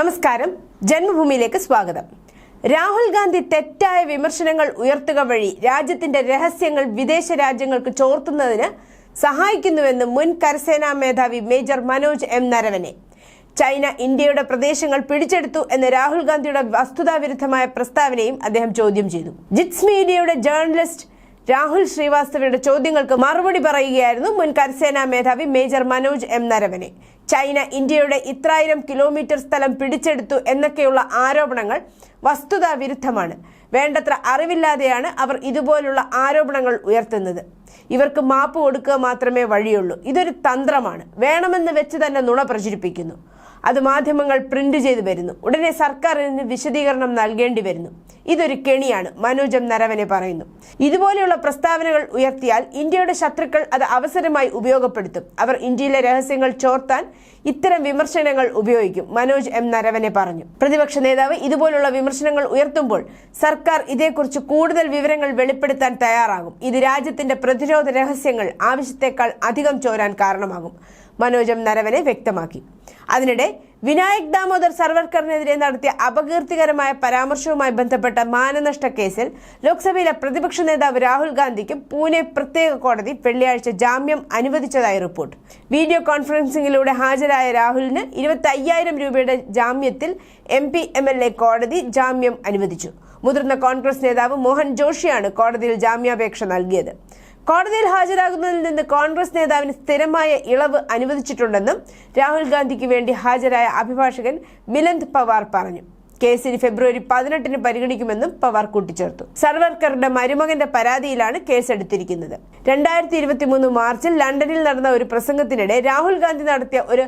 നമസ്കാരം. ജന്മഭൂമിയിലേക്ക് സ്വാഗതം. രാഹുൽ ഗാന്ധി തെറ്റായ വിമർശനങ്ങൾ ഉയർത്തുക വഴി രാജ്യത്തിന്റെ രഹസ്യങ്ങൾ വിദേശ രാജ്യങ്ങൾക്ക് ചോർത്തുന്നതിന് സഹായിക്കുന്നുവെന്ന് മുൻ കരസേനാ മേധാവി major Manoj M Naravane. China ഇന്ത്യയുടെ പ്രദേശങ്ങൾ പിടിച്ചെടുത്തു എന്ന രാഹുൽ ഗാന്ധിയുടെ വസ്തുതാവിരുദ്ധമായ പ്രസ്താവനയും അദ്ദേഹം ചോദ്യം ചെയ്തു. ജിറ്റ്സ് മീഡിയയുടെ ജേർണലിസ്റ്റ് രാഹുൽ ശ്രീവാസ്തവയുടെ ചോദ്യങ്ങൾക്ക് മറുപടി പറയുകയായിരുന്നു മുൻ കരസേനാ മേധാവി major Manoj M Naravane. China ഇന്ത്യയുടെ ഇത്രായിരം കിലോമീറ്റർ സ്ഥലം പിടിച്ചെടുത്തു എന്നൊക്കെയുള്ള ആരോപണങ്ങൾ വസ്തുതാ വിരുദ്ധമാണ്. വേണ്ടത്ര അറിവില്ലാതെയാണ് അവർ ഇതുപോലുള്ള ആരോപണങ്ങൾ ഉയർത്തുന്നത്. ഇവർക്ക് മാപ്പ് കൊടുക്കുക മാത്രമേ വഴിയുള്ളൂ. ഇതൊരു തന്ത്രമാണ്. വേണമെന്ന് വെച്ച് തന്നെ നുണ പ്രചരിപ്പിക്കുന്നു. അത് മാധ്യമങ്ങൾ പ്രിന്റ് ചെയ്തു വരുന്നു. ഉടനെ സർക്കാർ ഇതിന് വിശദീകരണം നൽകേണ്ടി വരുന്നു. ഇതൊരു കെണിയാണ് മനോജം നരവനെ പറയുന്നു. ഇതുപോലെയുള്ള പ്രസ്താവനകൾ ഉയർത്തിയാൽ ഇന്ത്യയുടെ ശത്രുക്കൾ അത് അവസരമായി ഉപയോഗപ്പെടുത്തും. അവർ ഇന്ത്യയിലെ രഹസ്യങ്ങൾ ചോർത്താൻ ഇത്തരം വിമർശനങ്ങൾ ഉപയോഗിക്കും മനോജ് എം നരവനെ പറഞ്ഞു. പ്രതിപക്ഷ നേതാവ് ഇതുപോലുള്ള വിമർശനങ്ങൾ ഉയർത്തുമ്പോൾ സർക്കാർ ഇതേക്കുറിച്ച് കൂടുതൽ വിവരങ്ങൾ വെളിപ്പെടുത്താൻ തയ്യാറാകും. ഇത് രാജ്യത്തിന്റെ പ്രതിരോധ രഹസ്യങ്ങൾ ആവശ്യത്തെക്കാൾ അധികം ചോരാൻ കാരണമാകും മനോജം നരവനെ വ്യക്തമാക്കി. അതിനിടെ വിനായക് ദാമോദർ സർവർക്കറിനെതിരെ നടത്തിയ അപകീർത്തികരമായ പരാമർശവുമായി ബന്ധപ്പെട്ട മാനനഷ്ട കേസിൽ ലോക്സഭയിലെ പ്രതിപക്ഷ നേതാവ് രാഹുൽ ഗാന്ധിക്ക് പൂനെ പ്രത്യേക കോടതി വെള്ളിയാഴ്ച ജാമ്യം അനുവദിച്ചതായി റിപ്പോർട്ട്. വീഡിയോ കോൺഫറൻസിംഗിലൂടെ ഹാജരായ രാഹുലിന് ഇരുപത്തി അയ്യായിരം രൂപയുടെ ജാമ്യത്തിൽ M P M L A കോടതി ജാമ്യം അനുവദിച്ചു. മുതിർന്ന കോൺഗ്രസ് നേതാവ് മോഹൻ ജോഷിയാണ് കോടതിയിൽ ജാമ്യാപേക്ഷ നൽകിയത്. കോടതിയിൽ ഹാജരാകുന്നതിൽ നിന്ന് കോൺഗ്രസ് നേതാവിന് സ്ഥിരമായ ഇളവ് അനുവദിച്ചിട്ടുണ്ടെന്നും രാഹുൽ ഗാന്ധിക്ക് വേണ്ടി ഹാജരായ അഭിഭാഷകൻ മിലന്ദ് പവാർ പറഞ്ഞു. കേസിന് ഫെബ്രുവരി പതിനെട്ടിന് പരിഗണിക്കുമെന്നും പവാർ കൂട്ടിച്ചേർത്തു. സർവർക്കറുടെ മരുമകന്റെ പരാതിയിലാണ് കേസെടുത്തിരിക്കുന്നത്. രണ്ടായിരത്തി ഇരുപത്തി മൂന്ന് മാർച്ചിൽ ലണ്ടനിൽ നടന്ന ഒരു പ്രസംഗത്തിനിടെ രാഹുൽ ഗാന്ധി നടത്തിയ ഒരു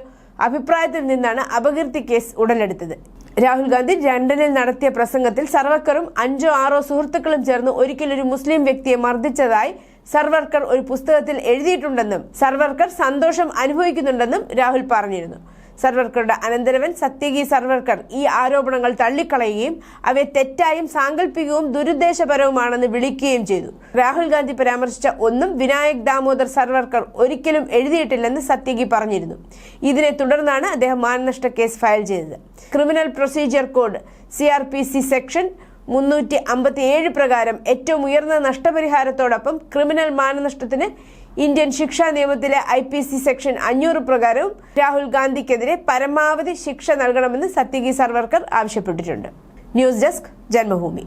അഭിപ്രായത്തിൽ നിന്നാണ് അപകീർത്തി കേസ് ഉടലെടുത്തത്. രാഹുൽ ഗാന്ധി ലണ്ടനിൽ നടത്തിയ പ്രസംഗത്തിൽ സർവക്കറും അഞ്ചോ ആറോ സുഹൃത്തുക്കളും ചേർന്ന് ഒരിക്കലൊരു മുസ്ലിം വ്യക്തിയെ മർദ്ദിച്ചതായി സർവർക്കർ ഒരു പുസ്തകത്തിൽ എഴുതിയിട്ടുണ്ടെന്നും സർവർക്കർ സന്തോഷം അനുഭവിക്കുന്നുണ്ടെന്നും രാഹുൽ പറഞ്ഞിരുന്നു. സർവർക്കറുടെ അനന്തരവൻ സത്യകി സർവർക്കർ ഈ ആരോപണങ്ങൾ തള്ളിക്കളയുകയും അവയെ തെറ്റായും സാങ്കല്പികവും ദുരുദ്ദേശപരവുമാണെന്ന് വിളിക്കുകയും ചെയ്തു. രാഹുൽ ഗാന്ധി പരാമർശിച്ച ഒന്നും വിനായക് ദാമോദർ സർവർക്കർ ഒരിക്കലും എഴുതിയിട്ടില്ലെന്ന് സത്യകി പറഞ്ഞിരുന്നു. ഇതിനെ തുടർന്നാണ് അദ്ദേഹം മാനനഷ്ട കേസ് ഫയൽ ചെയ്തത്. Criminal procedure code C section മുന്നൂറ്റി അമ്പത്തി ഏഴ് പ്രകാരം ഏറ്റവും ഉയർന്ന നഷ്ടപരിഹാരത്തോടൊപ്പം ക്രിമിനൽ മാനനഷ്ടത്തിന് ഇന്ത്യൻ ശിക്ഷാ നിയമത്തിലെ ഐ പി സി സെക്ഷൻ അഞ്ഞൂറ് പ്രകാരവും രാഹുൽ ഗാന്ധിക്കെതിരെ പരമാവധി ശിക്ഷ നൽകണമെന്ന് സത്യകി സർവർക്കർ ആവശ്യപ്പെട്ടിട്ടുണ്ട്. News desk Janmabhumi.